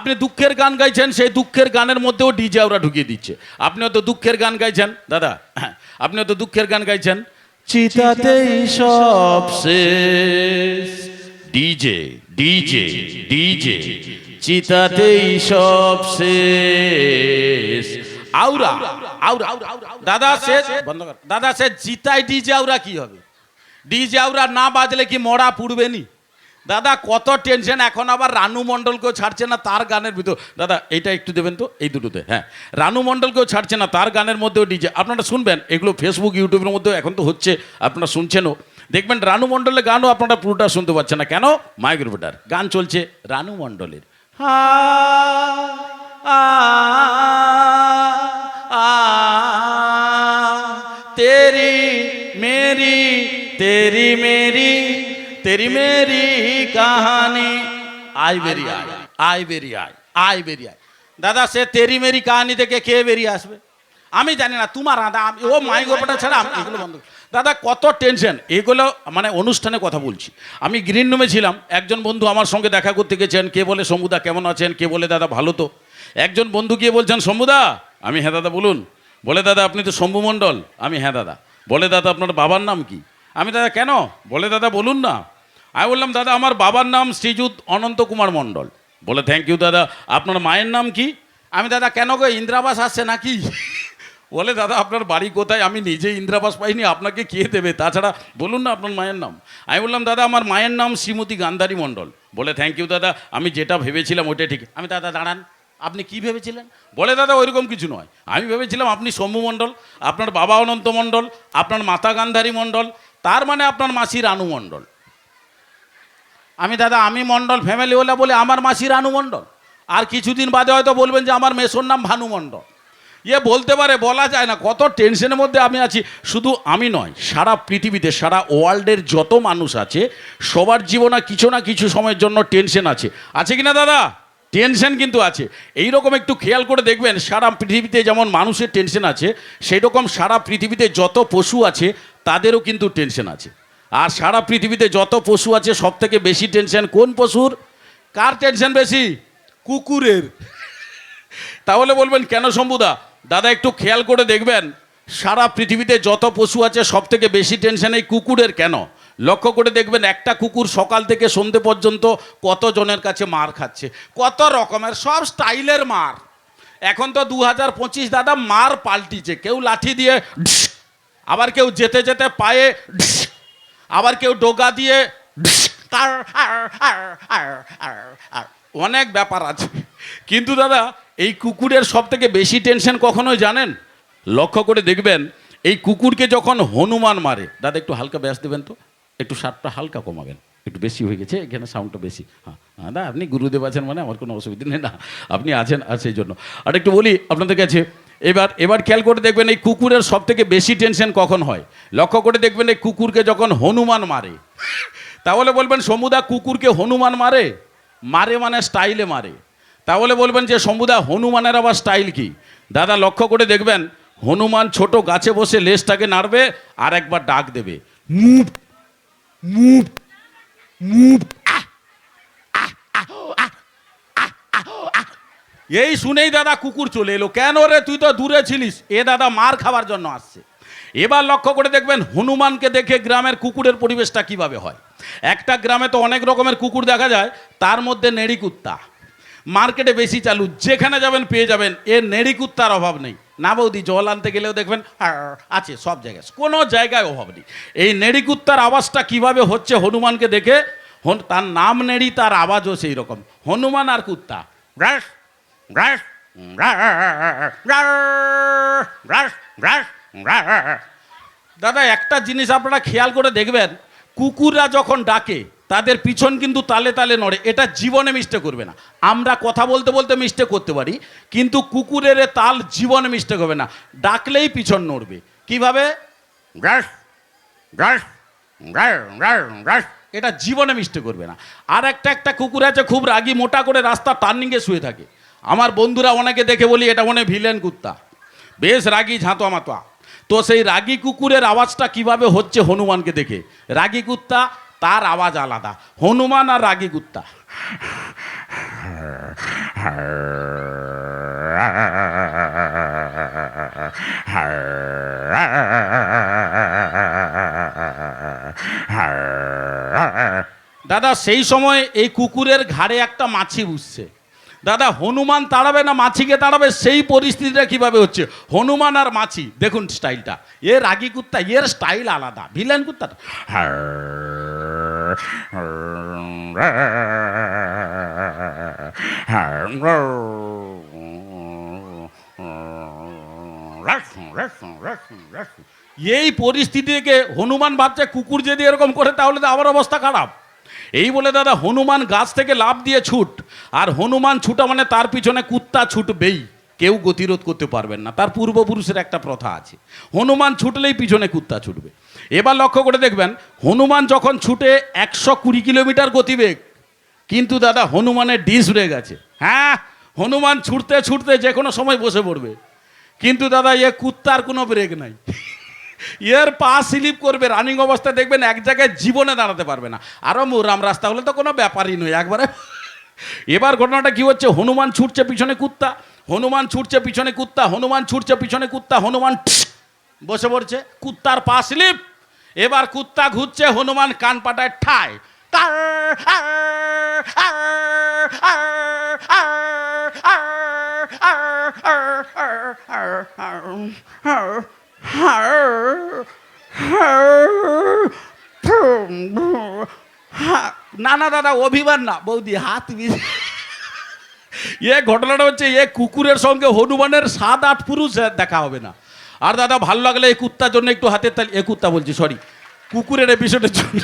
আপনি দুঃখের গান গাইছেন, সেই দুঃখের গানের মধ্যেও ডিজে ওরা ঢুকিয়ে দিচ্ছে। আপনি হয়তো দুঃখের গান গাইছেন, দাদা, আপনি হয়তো দুঃখের গান গাইছেন। চিতাতেই সব শেষ। ডিজে ডিজে ডিজে চিতাতেই সব শেষ। আউরা আউরা, দাদা সে দাদা সে জিতাই ডিজে আউরা কি হবে? ডিজে আউরা না বাজলে কি মরা পুড়বে নি? দাদা, কত টেনশন এখন আবার রানু মণ্ডলকেও ছাড়ছে না তার গানের ভিতর। দাদা, এইটা একটু দেবেন তো? এই দুটোতে হ্যাঁ। রানু মণ্ডলকেও ছাড়ছে না তার গানের মধ্যেও ডিজে আপনারা শুনবেন, এগুলো ফেসবুক ইউটিউবের মধ্যেও এখন তো হচ্ছে, আপনারা শুনছেনও। দেখবেন রানু মণ্ডলের গানও আপনারা পুরোটা শুনতে পাচ্ছেন না। কেন? মাইক্রোফোটার গান চলছে রানু মণ্ডলের। হা, আ আ तेरी তেরি মেরি কাহানি আই বেরি আয় আই বেরি আয় আই বেরি আয় দাদা সে তেরি মেরি কাহানি থেকে কে বেরিয়ে আসবে আমি জানি না তোমার আদা আমি ও মাই গল্পটা ছাড়া এগুলো বন্ধ দাদা কত টেনশন এগুলো মানে অনুষ্ঠানে কথা বলছি। আমি গ্রিন রুমে ছিলাম, একজন বন্ধু আমার সঙ্গে দেখা করতে গেছেন, কে বলে শম্ভুদা, কেমন আছেন? কে বলে দাদা ভালো তো? একজন বন্ধু গিয়ে বলছেন, শম্ভুদা, আমি হ্যাঁ দাদা, বলুন। বলে, দাদা, আপনি তো শম্ভু মণ্ডল, আমি হ্যাঁ দাদা। বলে, দাদা, আপনার বাবার নাম কি? আমি, দাদা, কেন? বলে, দাদা, বলুন না। আমি বললাম, দাদা, আমার বাবার নাম শ্রীযুত অনন্ত কুমার মণ্ডল। বলে থ্যাংক ইউ দাদা। আপনার মায়ের নাম কি? আমি, দাদা, কেন গো, ইন্দিরাবাস আসছে নাকি? বলে, দাদা, আপনার বাড়ি কোথায়? আমি নিজে ইন্দিরাবাস পাইনি, আপনাকে কে দেবে? তাছাড়া বলুন না আপনার মায়ের নাম। আমি বললাম, দাদা, আমার মায়ের নাম শ্রীমতী গান্ধারী মণ্ডল। বলে থ্যাংক ইউ দাদা। আমি যেটা ভেবেছিলাম ওইটাই ঠিক। আমি, দাদা, দাঁড়ান। আপনি কি ভেবেছিলেন? বলে, দাদা, ওইরকম কিছু নয়। আমি ভেবেছিলাম, আপনি শম্ভু মণ্ডল, আপনার বাবা অনন্ত মণ্ডল, আপনার মাতা গান্ধারী মণ্ডল, তার মানে আপনার মাসি রানু মণ্ডল। আমি দাদা, আমি মণ্ডল ফ্যামিলিওয়ালা বলে আমার মাসি রানু মণ্ডল। আর কিছুদিন বাদে হয়তো বলবেন যে আমার মেসোর নাম ভানু মণ্ডল। ইয়ে বলতে পারে, বলা যায় না, কত টেনশনের মধ্যে আমি আছি। শুধু আমি নয়, সারা পৃথিবীতে, সারা ওয়ার্ল্ডের যত মানুষ আছে, সবার জীবনে কিছু না কিছু সময়ের জন্য টেনশন আছে। আছে কি না দাদা? টেনশন কিন্তু আছে। এই রকম একটু খেয়াল করে দেখবেন, সারা পৃথিবীতে যেমন মানুষের টেনশন আছে সেই রকম সারা পৃথিবীতে যত পশু আছে, তাদেরও কিন্তু টেনশন আছে। আর সারা পৃথিবীতে যত পশু আছে সব থেকে বেশি টেনশন কোন পশুর? কার টেনশন বেশি? কুকুরের। তাহলে বলবেন, কেন শম্ভুদা? দাদা, একটু খেয়াল করে দেখবেন, সারা পৃথিবীতে যত পশু আছে সব থেকে বেশি টেনশন এই কুকুরের কেন? লক্ষ্য করে দেখবেন, একটা কুকুর সকাল থেকে সন্ধে পর্যন্ত কত জনের কাছে মার খাচ্ছে? কত রকমের, সব স্টাইলের মার। এখন তো দু হাজার পঁচিশ দাদা মার পাল্টিছে। কেউ লাঠি দিয়ে আবার কেউ যেতে যেতে পায়ে আবার কেউ ডোগা দিয়ে। অনেক ব্যাপার আছে। কিন্তু দাদা, এই কুকুরের সব থেকে বেশি টেনশন কখনোই জানেন? লক্ষ্য করে দেখবেন, এই কুকুরকে যখন হনুমান মারে, দাদা একটু হালকা ব্যাস দেবেন তো? একটু সারটা হালকা কমাবেন। একটু বেশি হয়ে গেছে, এখানে সাউন্ডটা বেশি। হ্যাঁ হ্যাঁ দা আপনি গুরুদেব আছেন মানে আমার কোনো অসুবিধা নেই, না, আপনি আছেন, আর সেই জন্য। আর একটু বলি, আপনাদের কাছে এবার এবার খেয়াল করে দেখবেন এই কুকুরের সব থেকে বেশি টেনশন কখন হয়? লক্ষ্য করে দেখবেন এই কুকুরকে যখন হনুমান মারে। তাহলে বলবেন সমুদা কুকুরকে হনুমান মারে? মারে মানে স্টাইলে মারে। তাহলে বলবেন যে সমুদা হনুমানের আবার স্টাইল কি? দাদা, লক্ষ্য করে দেখবেন, হনুমান ছোট গাছে বসে লেজটাকে নাড়বে আর একবার ডাক দেবে। Move move move. এই শুনেই দাদা কুকুর চলে এলো। কেন রে, তুই তো দূরে ছিলিস? এ দাদা মার খাবার জন্য আসছে। এবার লক্ষ্য করে দেখবেন, হনুমানকে দেখে গ্রামের কুকুরের পরিবেশটা কীভাবে হয়। একটা গ্রামে তো অনেক রকমের কুকুর দেখা যায়, তার মধ্যে নেড়ি কুত্তা। মার্কেটে বেশি চালু, যেখানে যাবেন পেয়ে যাবেন, এ নেড়ি কুত্তার অভাব নেই। না বৌদি, জল আনতে গেলেও দেখবেন আছে সব জায়গায়, কোনো জায়গায় অভাব নেই। এই নেড়ি কুত্তার আওয়াজটা কীভাবে হচ্ছে হনুমানকে দেখে তার নাম নেড়ি, তার আওয়াজও সেই রকম। হনুমান আর কুত্তা ব্রাশ ব্রাশ দাদা একটা জিনিস আপনারা খেয়াল করে দেখবেন কুকুররা যখন ডাকে তাদের পিছন কিন্তু তালে তালে নড়ে। এটা জীবনে মিস্টেক করবে না। আমরা কথা বলতে বলতে মিস্টেক করতে পারি কিন্তু কুকুরের তাল জীবনে মিস্টেক হবে না। ডাকলেই পিছন নড়বে। কীভাবে? গ্রাস গ্রাস এটা জীবনে মিস্টেক করবে না। আর একটা একটা কুকুর আছে খুব রাগি মোটা করে রাস্তা টার্নিংয়ে শুয়ে থাকে। আমার বন্ধুরা অনেকে দেখে বলি, এটা মনে ভিলেন কুত্তা। বেশ রাগি ঝাঁতোয়া মাতোয়া তো সেই রাগি কুকুরের আওয়াজটা কীভাবে হচ্ছে হনুমানকে দেখে? রাগি কুত্তা, তার আওয়াজ আলাদা। হনুমান আর রাগি কুত্তা। দাদা, সেই সময় এই কুকুরের ঘাড়ে একটা মাছি বুঝছে। দাদা, হনুমান তাড়াবে না, মাছিকে তাড়াবে, সেই পরিস্থিতিটা কীভাবে হচ্ছে? হনুমান আর মাছি, দেখুন স্টাইলটা এ রাগি কুত্তা, এর স্টাইল আলাদা। ভিলেন কুত্তাটা এই পরিস্থিতিকে হনুমান ভাবছে, কুকুর যদি এরকম করে, তাহলে তো আমার অবস্থা খারাপ। এই বলে, দাদা, হনুমান গাছ থেকে লাভ দিয়ে ছুট। আর হনুমান ছুটা মানে তার পিছনে কুত্তা ছুটবেই। কেউ গতিরোধ করতে পারবেন না। তার পূর্বপুরুষের একটা প্রথা আছে। হনুমান ছুটলেই পিছনে কুত্তা ছুটবে। এবার লক্ষ্য করে দেখবেন, হনুমান যখন ছুটে একশো কুড়ি কিলোমিটার গতিবেগ, কিন্তু দাদা, হনুমানের ডিস ব্রেক আছে হ্যাঁ হনুমান ছুটতে ছুটতে যে কোনো সময় বসে পড়বে। কিন্তু দাদা, এ কুত্তার কোনো ব্রেক নাই। এর পা স্লিপ করবে রানিং অবস্থায় দেখবেন এক জায়গায় জীবনে দাঁড়াতে পারবে না আরও মোরাম রাস্তা হলে তো কোনো ব্যাপারই নয় একবারে এবার ঘটনাটা কি হচ্ছে হনুমান ছুটছে পিছনে কুত্তা হনুমান ছুটছে পিছনে কুত্তা হনুমান ছুটছে পিছনে কুত্তা হনুমান বসে পড়ছে কুত্তার পা স্লিপ এবার কুত্তা ঘুরছে হনুমান কান পাটায় ঠায় টার, আর, না না দাদা অভিমান না। বৌদি, হাত এ ঘটনাটা হচ্ছে, এ কুকুরের সঙ্গে হনুমানের সাত, আট পুরুষ দেখা হবে না। আর দাদা, ভালো লাগলে এই কুত্তার জন্য একটু হাতে তালি এ কুত্তা বলছি সরি কুকুরের এপিসোডের জন্য